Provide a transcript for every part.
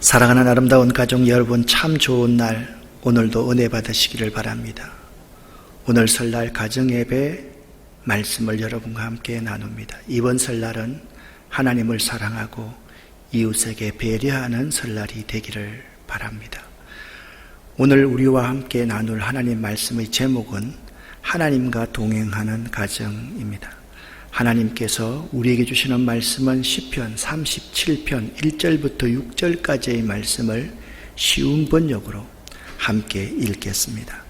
사랑하는 아름다운 가족 여러분 참 좋은 날 오늘도 은혜 받으시기를 바랍니다. 오늘 설날 가정 예배 말씀을 여러분과 함께 나눕니다. 이번 설날은 하나님을 사랑하고 이웃에게 배려하는 설날이 되기를 바랍니다. 오늘 우리와 함께 나눌 하나님 말씀의 제목은 하나님과 동행하는 가정입니다. 하나님께서 우리에게 주시는 말씀은 시편 37편 1절부터 6절까지의 말씀을 쉬운 번역으로 함께 읽겠습니다.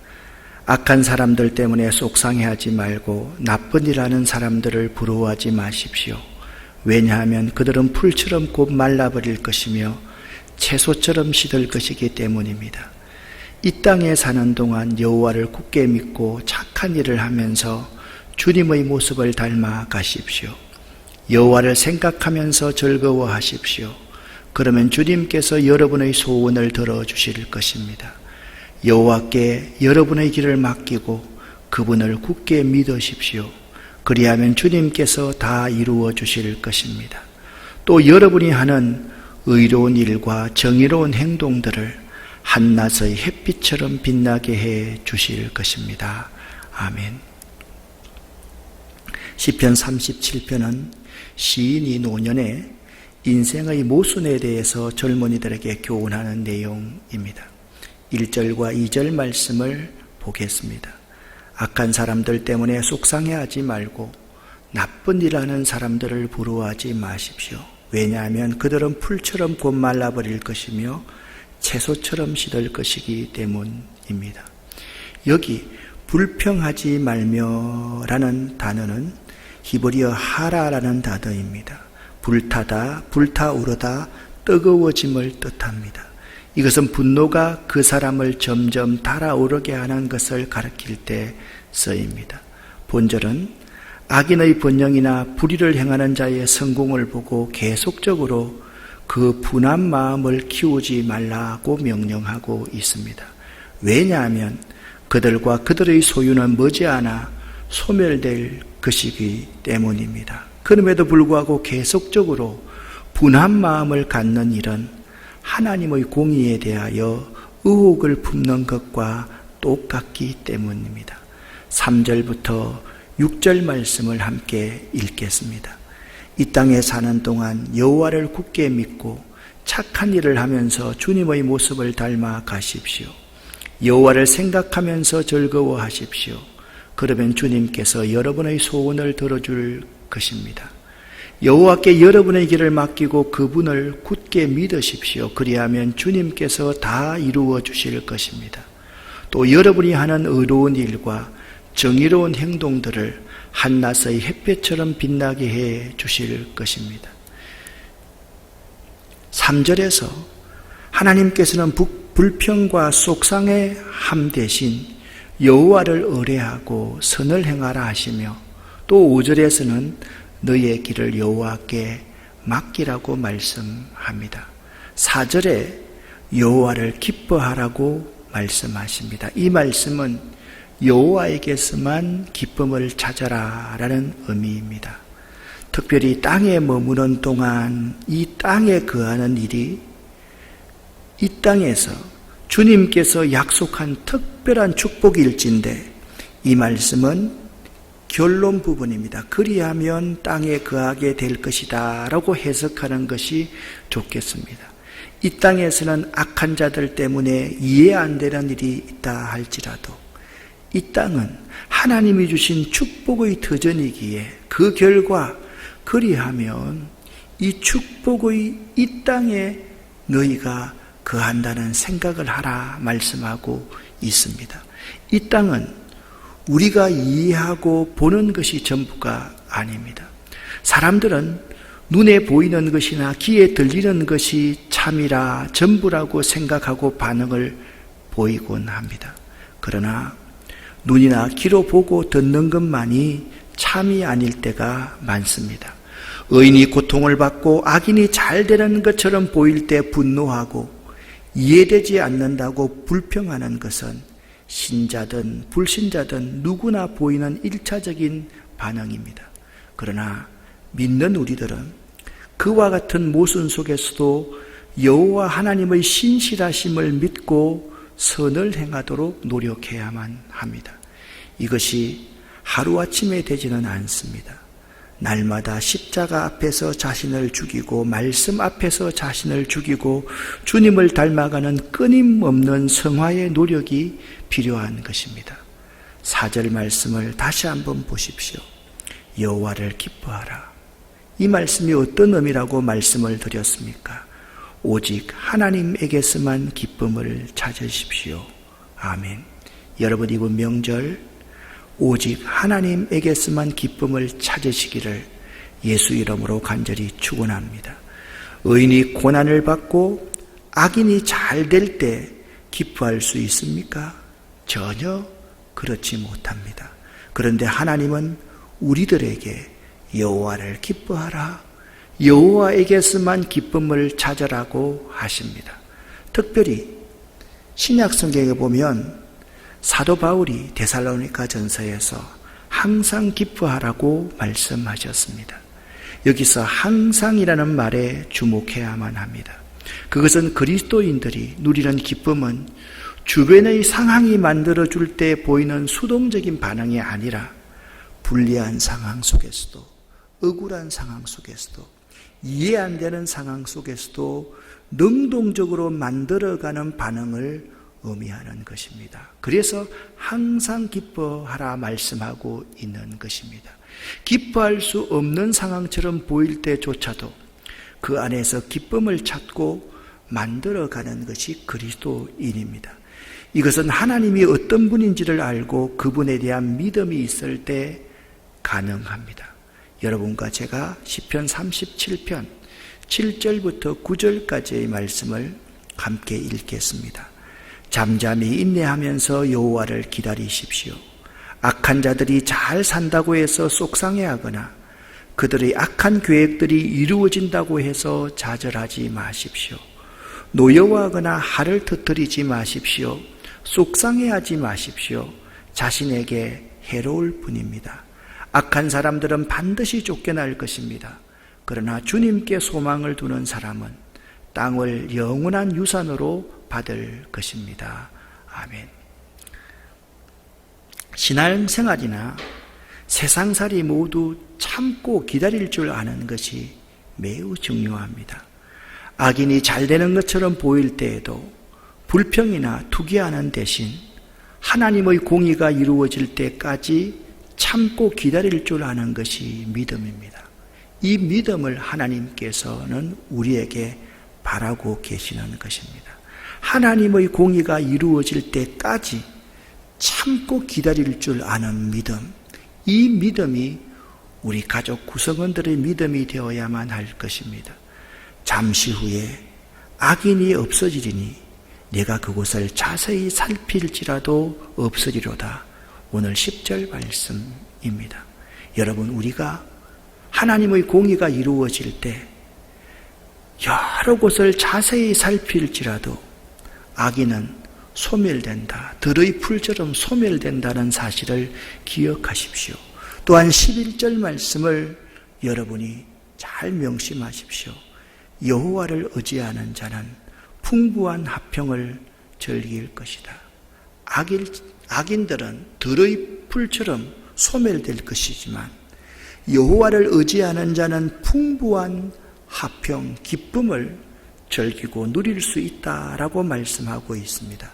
악한 사람들 때문에 속상해하지 말고 나쁜 일 하는 사람들을 부러워하지 마십시오. 왜냐하면 그들은 풀처럼 곧 말라버릴 것이며 채소처럼 시들 것이기 때문입니다. 이 땅에 사는 동안 여호와를 굳게 믿고 착한 일을 하면서 주님의 모습을 닮아 가십시오. 여호와를 생각하면서 즐거워하십시오. 그러면 주님께서 여러분의 소원을 들어 주실 것입니다. 여호와께 여러분의 길을 맡기고 그분을 굳게 믿으십시오. 그리하면 주님께서 다 이루어 주실 것입니다. 또 여러분이 하는 의로운 일과 정의로운 행동들을 한낮의 햇빛처럼 빛나게 해 주실 것입니다. 아멘. 시편 37편은 시인이 노년에 인생의 모순에 대해서 젊은이들에게 교훈하는 내용입니다. 1절과 2절 말씀을 보겠습니다. 악한 사람들 때문에 속상해하지 말고 나쁜 일 하는 사람들을 부러워하지 마십시오. 왜냐하면 그들은 풀처럼 곧 말라버릴 것이며 채소처럼 시들 것이기 때문입니다. 여기 불평하지 말며라는 단어는 히브리어 하라라는 단어입니다. 불타다, 불타오르다, 뜨거워짐을 뜻합니다. 이것은 분노가 그 사람을 점점 달아오르게 하는 것을 가리킬 때 쓰입니다. 본절은 악인의 번영이나 불의를 행하는 자의 성공을 보고 계속적으로 그 분한 마음을 키우지 말라고 명령하고 있습니다. 왜냐하면 그들과 그들의 소유는 머지않아 소멸될 것이기 때문입니다. 그럼에도 불구하고 계속적으로 분한 마음을 갖는 일은 하나님의 공의에 대하여 의혹을 품는 것과 똑같기 때문입니다. 3절부터 6절 말씀을 함께 읽겠습니다. 이 땅에 사는 동안 여호와를 굳게 믿고 착한 일을 하면서 주님의 모습을 닮아 가십시오. 여호와를 생각하면서 즐거워하십시오. 그러면 주님께서 여러분의 소원을 들어줄 것입니다. 여호와께 여러분의 길을 맡기고 그분을 굳게 믿으십시오. 그리하면 주님께서 다 이루어 주실 것입니다. 또 여러분이 하는 의로운 일과 정의로운 행동들을 한낮의 햇볕처럼 빛나게 해 주실 것입니다. 3절에서 하나님께서는 불평과 속상의 함 대신 여호와를 의뢰하고 선을 행하라 하시며 또 5절에서는 너의 길을 여호와께 맡기라고 말씀합니다. 4절에 여호와를 기뻐하라고 말씀하십니다. 이 말씀은 여호와에게서만 기쁨을 찾아라라는 의미입니다. 특별히 땅에 머무는 동안 이 땅에 거하는 일이 이 땅에서 주님께서 약속한 특별한 축복일진데 이 말씀은 결론 부분입니다. 그리하면 땅에 거하게 될 것이다 라고 해석하는 것이 좋겠습니다. 이 땅에서는 악한 자들 때문에 이해 안 되는 일이 있다 할지라도 이 땅은 하나님이 주신 축복의 터전이기에 그 결과 그리하면 이 축복의 이 땅에 너희가 거한다는 생각을 하라 말씀하고 있습니다. 이 땅은 우리가 이해하고 보는 것이 전부가 아닙니다. 사람들은 눈에 보이는 것이나 귀에 들리는 것이 참이라 전부라고 생각하고 반응을 보이곤 합니다. 그러나 눈이나 귀로 보고 듣는 것만이 참이 아닐 때가 많습니다. 의인이 고통을 받고 악인이 잘 되는 것처럼 보일 때 분노하고 이해되지 않는다고 불평하는 것은 신자든 불신자든 누구나 보이는 일차적인 반응입니다. 그러나 믿는 우리들은 그와 같은 모순 속에서도 여호와 하나님의 신실하심을 믿고 선을 행하도록 노력해야만 합니다. 이것이 하루아침에 되지는 않습니다. 날마다 십자가 앞에서 자신을 죽이고 말씀 앞에서 자신을 죽이고 주님을 닮아가는 끊임없는 성화의 노력이 필요한 것입니다. 사절 말씀을 다시 한번 보십시오. 여호와를 기뻐하라. 이 말씀이 어떤 의미라고 말씀을 드렸습니까? 오직 하나님에게서만 기쁨을 찾으십시오. 아멘. 여러분 이번 명절 오직 하나님에게서만 기쁨을 찾으시기를 예수 이름으로 간절히 축원합니다. 의인이 고난을 받고 악인이 잘 될 때 기뻐할 수 있습니까? 전혀 그렇지 못합니다. 그런데 하나님은 우리들에게 여호와를 기뻐하라. 여호와에게서만 기쁨을 찾으라고 하십니다. 특별히 신약 성경에 보면 사도 바울이 데살로니가 전서에서 항상 기뻐하라고 말씀하셨습니다. 여기서 항상이라는 말에 주목해야만 합니다. 그것은 그리스도인들이 누리는 기쁨은 주변의 상황이 만들어줄 때 보이는 수동적인 반응이 아니라 불리한 상황 속에서도 억울한 상황 속에서도 이해 안 되는 상황 속에서도 능동적으로 만들어가는 반응을 의미하는 것입니다. 그래서 항상 기뻐하라 말씀하고 있는 것입니다. 기뻐할 수 없는 상황처럼 보일 때조차도 그 안에서 기쁨을 찾고 만들어가는 것이 그리스도인입니다. 이것은 하나님이 어떤 분인지를 알고 그분에 대한 믿음이 있을 때 가능합니다. 여러분과 제가 시편 37편 7절부터 9절까지의 말씀을 함께 읽겠습니다. 잠잠히 인내하면서 여호와를 기다리십시오. 악한 자들이 잘 산다고 해서 속상해하거나 그들의 악한 계획들이 이루어진다고 해서 좌절하지 마십시오. 노여워하거나 할을 터뜨리지 마십시오. 속상해하지 마십시오. 자신에게 해로울 뿐입니다. 악한 사람들은 반드시 쫓겨날 것입니다. 그러나 주님께 소망을 두는 사람은 땅을 영원한 유산으로 받을 것입니다. 아멘. 신앙생활이나 세상살이 모두 참고 기다릴 줄 아는 것이 매우 중요합니다. 악인이 잘 되는 것처럼 보일 때에도 불평이나 투기하는 대신 하나님의 공의가 이루어질 때까지 참고 기다릴 줄 아는 것이 믿음입니다. 이 믿음을 하나님께서는 우리에게 바라고 계시는 것입니다. 하나님의 공의가 이루어질 때까지 참고 기다릴 줄 아는 믿음, 이 믿음이 우리 가족 구성원들의 믿음이 되어야만 할 것입니다. 잠시 후에 악인이 없어지리니 내가 그곳을 자세히 살필지라도 없으리로다. 오늘 10절 말씀입니다. 여러분, 우리가 하나님의 공의가 이루어질 때 여러 곳을 자세히 살필지라도 악인은 소멸된다. 들의 풀처럼 소멸된다는 사실을 기억하십시오. 또한 11절 말씀을 여러분이 잘 명심하십시오. 여호와를 의지하는 자는 풍부한 화평을 즐길 것이다. 악인, 악인들은 들의 풀처럼 소멸될 것이지만 여호와를 의지하는 자는 풍부한 화평, 기쁨을 즐기고 누릴 수 있다라고 말씀하고 있습니다.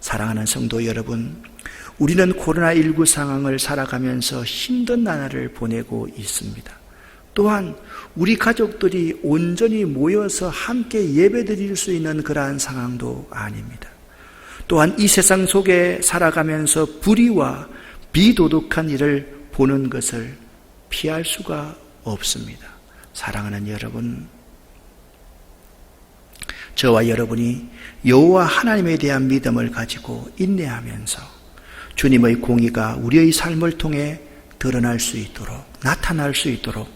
사랑하는 성도 여러분, 우리는 코로나19 상황을 살아가면서 힘든 나날을 보내고 있습니다. 또한 우리 가족들이 온전히 모여서 함께 예배 드릴 수 있는 그러한 상황도 아닙니다. 또한 이 세상 속에 살아가면서 불의와 비도덕한 일을 보는 것을 피할 수가 없습니다. 사랑하는 여러분, 저와 여러분이 여호와 하나님에 대한 믿음을 가지고 인내하면서 주님의 공의가 우리의 삶을 통해 드러날 수 있도록 나타날 수 있도록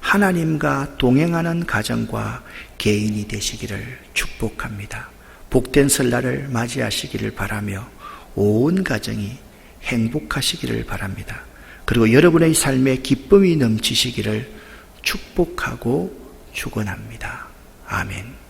하나님과 동행하는 가정과 개인이 되시기를 축복합니다. 복된 설날을 맞이하시기를 바라며 온 가정이 행복하시기를 바랍니다. 그리고 여러분의 삶에 기쁨이 넘치시기를 축복하고 축원합니다. 아멘.